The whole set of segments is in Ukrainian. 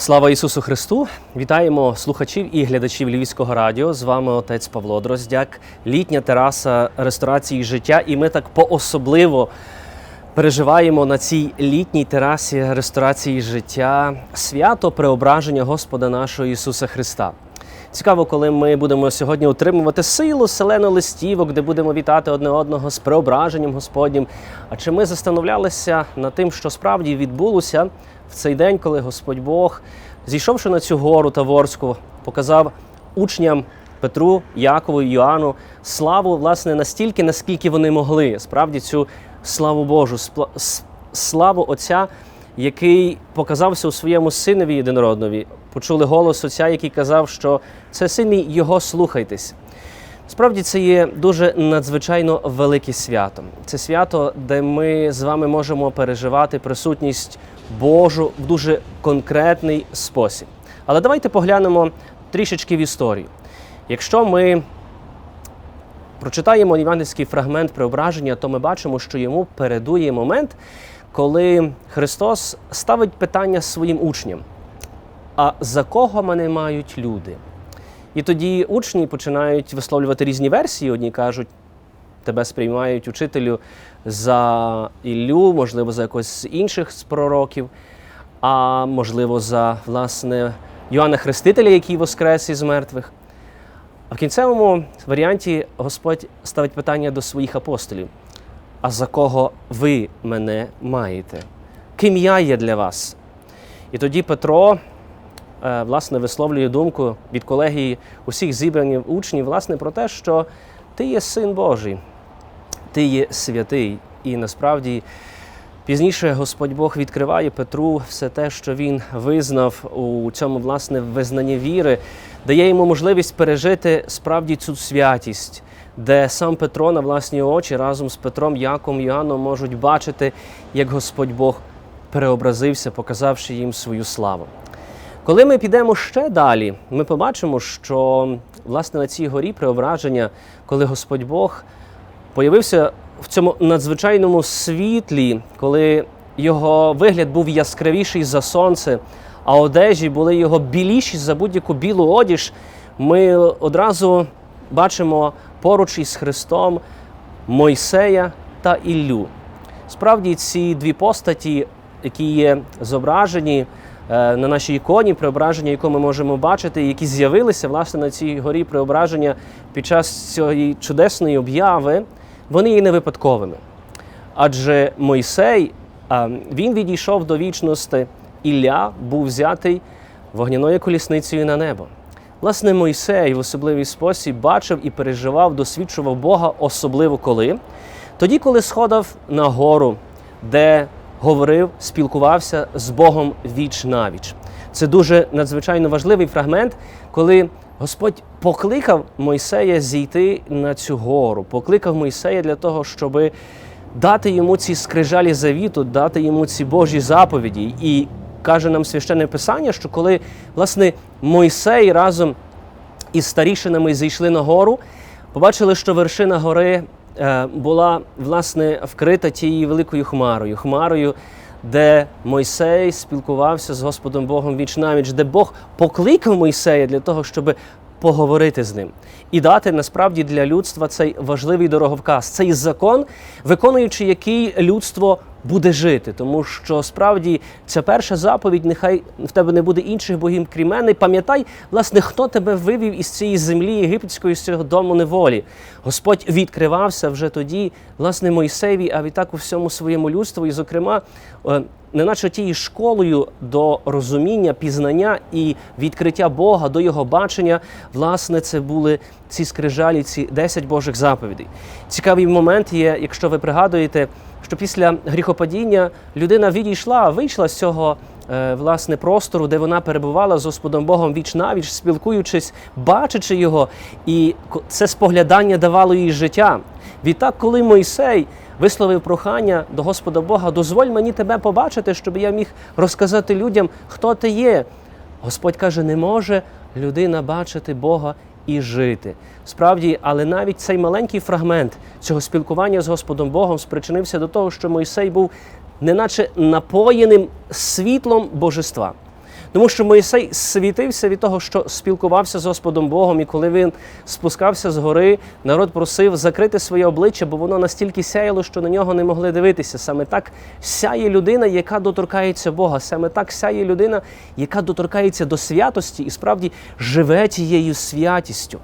Слава Ісусу Христу! Вітаємо слухачів і глядачів Львівського радіо. З вами отець Павло Дроздяк, літня тераса ресторації життя. І ми так поособливо переживаємо на цій літній терасі ресторації життя свято преображення Господа нашого Ісуса Христа. Цікаво, коли ми будемо сьогодні отримувати силу селену листівок, де будемо вітати одне одного з преображенням Господнім. А чи ми застановлялися над тим, що справді відбулося в цей день, коли Господь Бог, зійшовши на цю гору Таворську, показав учням Петру, Якову Йоанну славу, власне, настільки, наскільки вони могли. Справді цю славу Божу, славу Отця, який показався у своєму синові єдинороднові. Почули голос Отця, який казав, що це син його слухайтесь. Справді це є дуже надзвичайно велике свято. Це свято, де ми з вами можемо переживати присутність Божу в дуже конкретний спосіб. Але давайте поглянемо трішечки в історію. Якщо ми прочитаємо євангельський фрагмент преображення, то ми бачимо, що йому передує момент, коли Христос ставить питання своїм учням: а за кого мене мають люди? І тоді учні починають висловлювати різні версії. Одні кажуть, тебе сприймають учителю за Іллю, можливо, за якогось з інших з пророків, а можливо, за власне Йоанна Хрестителя, який воскрес із мертвих. А в кінцевому варіанті Господь ставить питання до своїх апостолів: а за кого ви мене маєте? Ким я є для вас? І тоді Петро власне висловлює думку від колегії усіх зібраних учнів, власне, про те, що ти є син Божий, ти є святий. І насправді пізніше Господь Бог відкриває Петру все те, що він визнав у цьому власне визнанні віри, дає йому можливість пережити справді цю святість. Де сам Петро на власні очі разом з Петром, Яком Іоанном можуть бачити, як Господь Бог переобразився, показавши їм свою славу. Коли ми підемо ще далі, ми побачимо, що власне на цій горі преображення, коли Господь Бог появився в цьому надзвичайному світлі, коли його вигляд був яскравіший за сонце, а одежі були його біліші за будь-яку білу одіж, ми одразу бачимо поруч із Христом Мойсея та Іллю. Справді, ці дві постаті, які є зображені на нашій іконі, преображення, яку ми можемо бачити, які з'явилися власне на цій горі преображення під час цієї чудесної обяви, вони є не випадковими. Адже Мойсей він відійшов до вічності, Ілля був взятий вогняною колісницею на небо. Власне, Мойсей в особливий спосіб бачив і переживав, досвідчував Бога, особливо коли. Тоді, коли сходив на гору, де говорив, спілкувався з Богом віч навіч. Це дуже надзвичайно важливий фрагмент, коли Господь покликав Мойсея зійти на цю гору, покликав Мойсея для того, щоби дати йому ці скрижалі завіту, дати йому ці Божі заповіді. І каже нам священне писання, що коли власне Мойсей разом із старішинами зійшли на гору, побачили, що вершина гори була власне вкрита тією великою хмарою, хмарою, де Мойсей спілкувався з Господом Богом віч навіч, де Бог покликав Мойсея для того, щоб поговорити з ним і дати насправді для людства цей важливий дороговказ, цей закон, виконуючи який людство буде жити, тому що справді ця перша заповідь, нехай в тебе не буде інших богів, крім мене. Пам'ятай, власне, хто тебе вивів із цієї землі єгипетської, з цього дому неволі. Господь відкривався вже тоді, власне, Мойсеєві, а відтак у всьому своєму людству, і, зокрема, е, неначе тією школою до розуміння, пізнання і відкриття Бога до його бачення, власне, це були ці скрижалі, ці 10 Божих заповідей. Цікавий момент є, якщо ви пригадуєте, що після гріхопадіння людина відійшла, вийшла з цього е, власне простору, де вона перебувала з Господом Богом віч навіч, спілкуючись, бачачи його, і це споглядання давало їй життя. Відтак, коли Мойсей висловив прохання до Господа Бога, дозволь мені тебе побачити, щоб я міг розказати людям, хто ти є. Господь каже, не може людина бачити Бога і жити. Справді, але навіть цей маленький фрагмент цього спілкування з Господом Богом спричинився до того, що Мойсей був неначе напоєним світлом божества. Тому що Мойсей світився від того, що спілкувався з Господом Богом, і коли він спускався з гори, народ просив закрити своє обличчя, бо воно настільки сяяло, що на нього не могли дивитися. Саме так сяє людина, яка доторкається Бога. Саме так сяє людина, яка доторкається до святості і справді живе тією святістю.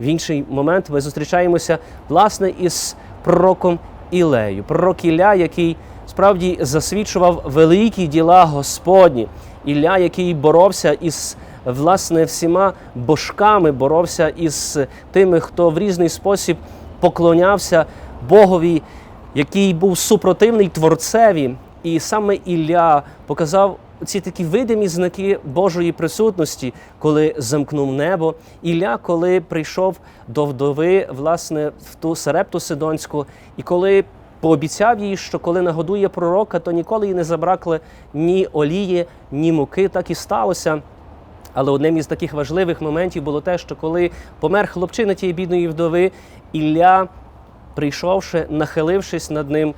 В інший момент ми зустрічаємося власне із пророком Ілею. Пророк Ілля, який справді засвідчував великі діла Господні. Ілля, який боровся із власне всіма божками, боровся із тими, хто в різний спосіб поклонявся Богові, який був супротивний творцеві. І саме Ілля показав ці такі видимі знаки Божої присутності, коли замкнув небо. Ілля, коли прийшов до вдови, власне, в ту Сарепту Сидонську, і коли пообіцяв їй, що коли нагодує пророка, то ніколи їй не забракли ні олії, ні муки. Так і сталося. Але одним із таких важливих моментів було те, що коли помер хлопчина тієї бідної вдови, Ілля, прийшовши, нахилившись над ним,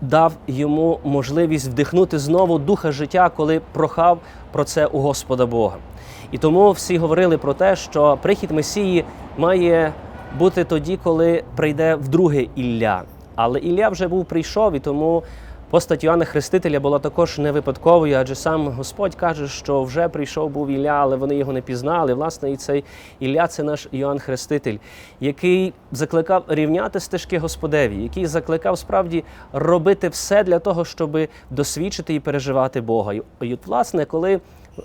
дав йому можливість вдихнути знову духа життя, коли прохав про це у Господа Бога. І тому всі говорили про те, що прихід Месії має бути тоді, коли прийде вдруге Ілля. Але Ілля вже був прийшов, і тому постать Йоанна Хрестителя була також не випадковою, адже сам Господь каже, що вже прийшов був Ілля, але вони його не пізнали. Власне, і цей Ілля це наш Йоанн Хреститель, який закликав рівняти стежки Господеві, який закликав справді робити все для того, щоб досвідчити і переживати Бога. І от, власне, коли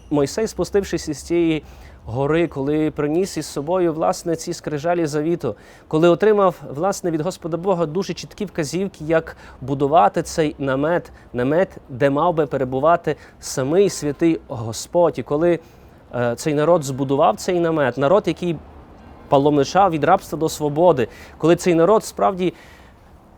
Мойсей, спустившись із цієї гори, коли приніс із собою власне ці скрижалі завіту, коли отримав власне від Господа Бога дуже чіткі вказівки, як будувати цей намет, намет, де мав би перебувати самий святий Господь. І коли е, цей народ збудував цей намет, народ, який паломничав від рабства до свободи, коли цей народ справді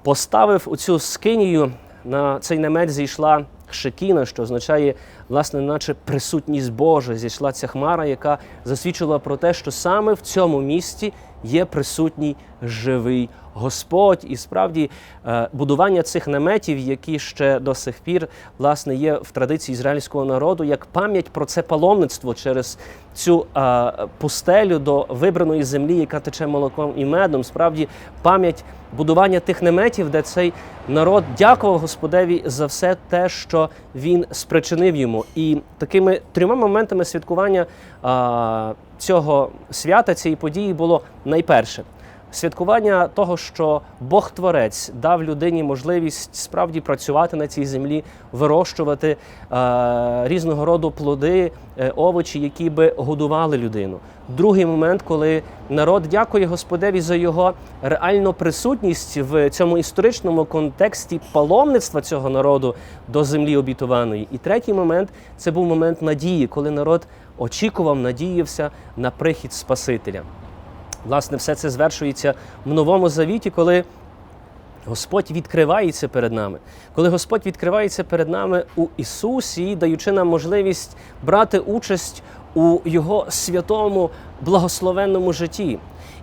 поставив у цю скинію, на цей намет зійшла шекіна, що означає, власне, наче присутність Божа. Зійшла ця хмара, яка засвідчила про те, що саме в цьому місті є присутній живий Господь. І справді е, будування цих наметів, які ще до сих пір власне є в традиції ізраїльського народу, як пам'ять про це паломництво через цю е, пустелю до вибраної землі, яка тече молоком і медом. Справді пам'ять будування тих наметів, де цей народ дякував Господеві за все те, що він спричинив йому. І такими трьома моментами святкування цього свята, цієї події було найперше. Святкування того, що Бог Творець дав людині можливість справді працювати на цій землі, вирощувати е, різного роду плоди, е, овочі, які би годували людину. Другий момент, коли народ дякує Господеві за його реальну присутність в цьому історичному контексті паломництва цього народу до землі обітованої. І третій момент це був момент надії, коли народ очікував, надіявся на прихід Спасителя. Власне, все це звершується в новому завіті, коли Господь відкривається перед нами, коли Господь відкривається перед нами у Ісусі, даючи нам можливість брати участь у Його святому благословенному житті.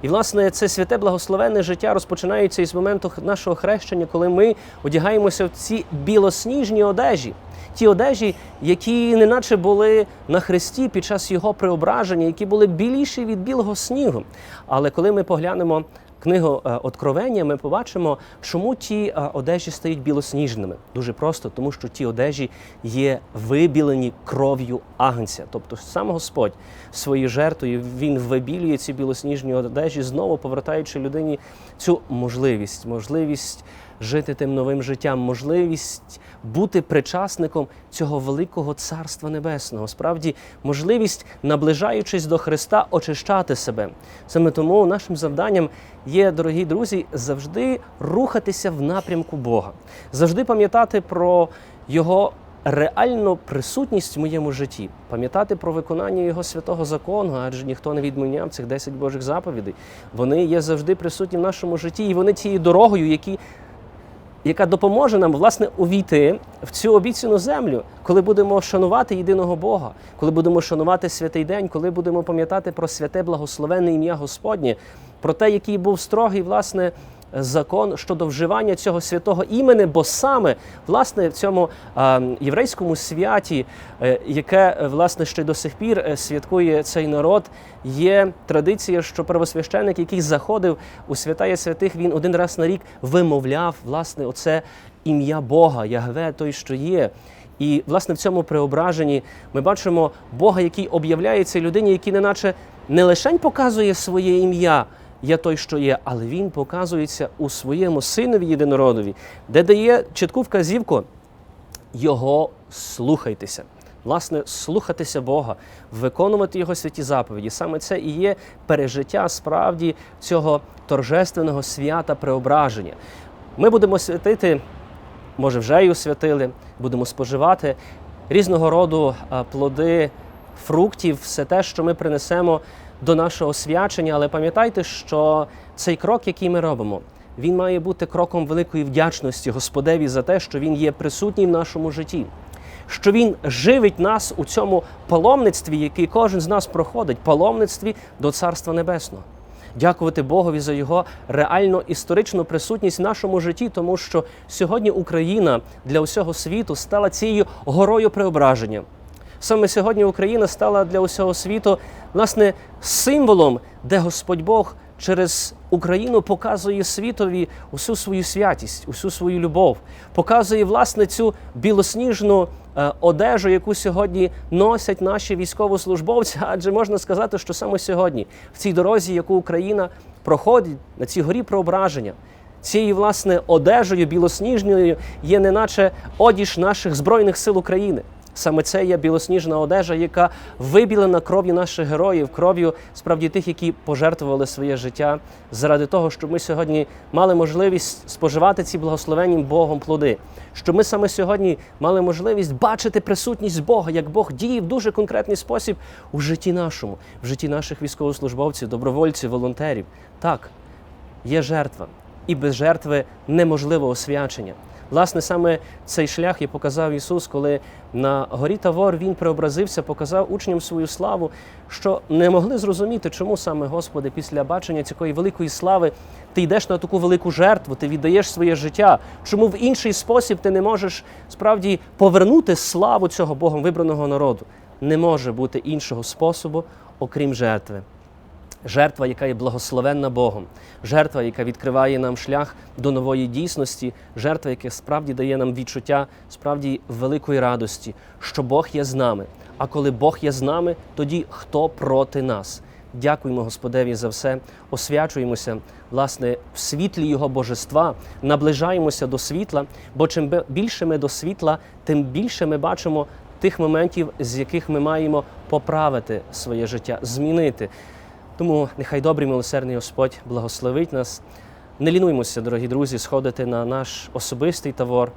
І, власне, це святе благословенне життя розпочинається із моменту нашого хрещення, коли ми одягаємося в ці білосніжні одежі. Ті одежі, які неначе були на хресті під час його преображення, які були біліші від білого снігу. Але коли ми поглянемо книгу е, Откровення, ми побачимо, чому ті е, одежі стають білосніжними. Дуже просто, тому що ті одежі є вибілені кров'ю агнця. Тобто сам Господь своєю жертвою він вибілює ці білосніжні одежі, знову повертаючи людині цю можливість, можливість жити тим новим життям, можливість бути причасником цього великого царства небесного. Справді, можливість, наближаючись до Христа, очищати себе. Саме тому нашим завданням є, дорогі друзі, завжди рухатися в напрямку Бога, завжди пам'ятати про Його. Реальну присутність в моєму житті, пам'ятати про виконання його святого закону, адже ніхто не відміняв цих 10 Божих заповідей. Вони є завжди присутні в нашому житті, і вони тією дорогою, які яка допоможе нам власне увійти в цю обіцяну землю, коли будемо шанувати єдиного Бога, коли будемо шанувати святий день, коли будемо пам'ятати про святе благословенне ім'я Господнє, про те, який був строгий власне закон щодо вживання цього святого імени, бо саме власне в цьому єврейському святі, е, яке е, власне ще до сих пір е, святкує цей народ, є традиція, що первосвященик, який заходив у святая святих, він один раз на рік вимовляв власне оце ім'я Бога, Ягве, той, що є. І власне в цьому преображенні ми бачимо Бога, який об'являється людині, який неначе не лише показує своє ім'я, я той, що є, але він показується у своєму синові єдинородові, де дає чітку вказівку його слухайтеся. Власне, слухатися Бога, виконувати Його святі заповіді. Саме це і є пережиття справді цього торжественного свята преображення. Ми будемо святити, може, вже й освятили, будемо споживати різного роду плоди, фруктів, все те, що ми принесемо до нашого свячення. Але пам'ятайте, що цей крок, який ми робимо, він має бути кроком великої вдячності Господеві за те, що Він є присутній в нашому житті, що Він живить нас у цьому паломництві, який кожен з нас проходить, паломництві до Царства Небесного. Дякувати Богові за його реально історичну присутність в нашому житті, тому що сьогодні Україна для усього світу стала цією горою преображення. Саме сьогодні Україна стала для усього світу власне символом, де Господь Бог через Україну показує світові усю свою святість, усю свою любов, показує власне цю білосніжну е, одежу, яку сьогодні носять наші військовослужбовці. Адже можна сказати, що саме сьогодні, в цій дорозі, яку Україна проходить на цій горі преображення, цією власне одежею білосніжною є неначе одіж наших збройних сил України. Саме це є білосніжна одежа, яка вибілена кров'ю наших героїв, кров'ю справді тих, які пожертвували своє життя заради того, щоб ми сьогодні мали можливість споживати ці благословенні Богом плоди. Щоб ми саме сьогодні мали можливість бачити присутність Бога, як Бог діє в дуже конкретний спосіб у житті нашому, в житті наших військовослужбовців, добровольців, волонтерів. Так, є жертва, і без жертви неможливо освячення. Власне, саме цей шлях і показав Ісус, коли на горі Тавор Він преобразився, показав учням свою славу, що не могли зрозуміти, чому саме, Господи, після бачення цієї великої слави ти йдеш на таку велику жертву, ти віддаєш своє життя. Чому в інший спосіб ти не можеш справді повернути славу цього Богом вибраного народу? Не може бути іншого способу, окрім жертви. Жертва, яка є благословенна Богом, жертва, яка відкриває нам шлях до нової дійсності, жертва, яка справді дає нам відчуття справді великої радості, що Бог є з нами. А коли Бог є з нами, тоді хто проти нас? Дякуємо Господеві за все, освячуємося власне в світлі Його божества, наближаємося до світла, бо чим більше ми до світла, тим більше ми бачимо тих моментів, з яких ми маємо поправити своє життя, змінити. Тому нехай добрий милосердний Господь благословить нас. Не лінуймося, дорогі друзі, сходити на наш особистий тавор.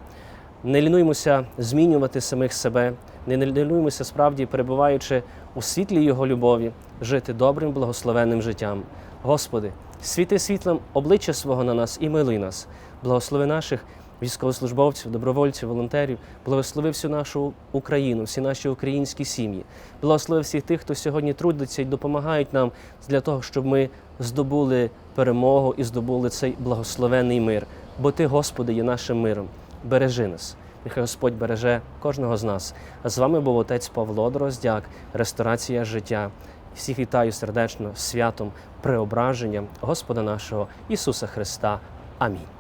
Не лінуймося змінювати самих себе, не лінуймося справді, перебуваючи у світлі Його любові, жити добрим, благословенним життям. Господи, світи світлом обличчя свого на нас і милуй нас, благослови наших військовослужбовців, добровольців, волонтерів, благослови всю нашу Україну, всі наші українські сім'ї, благослови всіх тих, хто сьогодні трудиться і допомагають нам для того, щоб ми здобули перемогу і здобули цей благословений мир. Бо Ти, Господи, є нашим миром. Бережи нас. Нехай Господь береже кожного з нас. А з вами був отець Павло Дроздяк, ресторація життя. Всіх вітаю сердечно святом преображення Господа нашого Ісуса Христа. Амінь.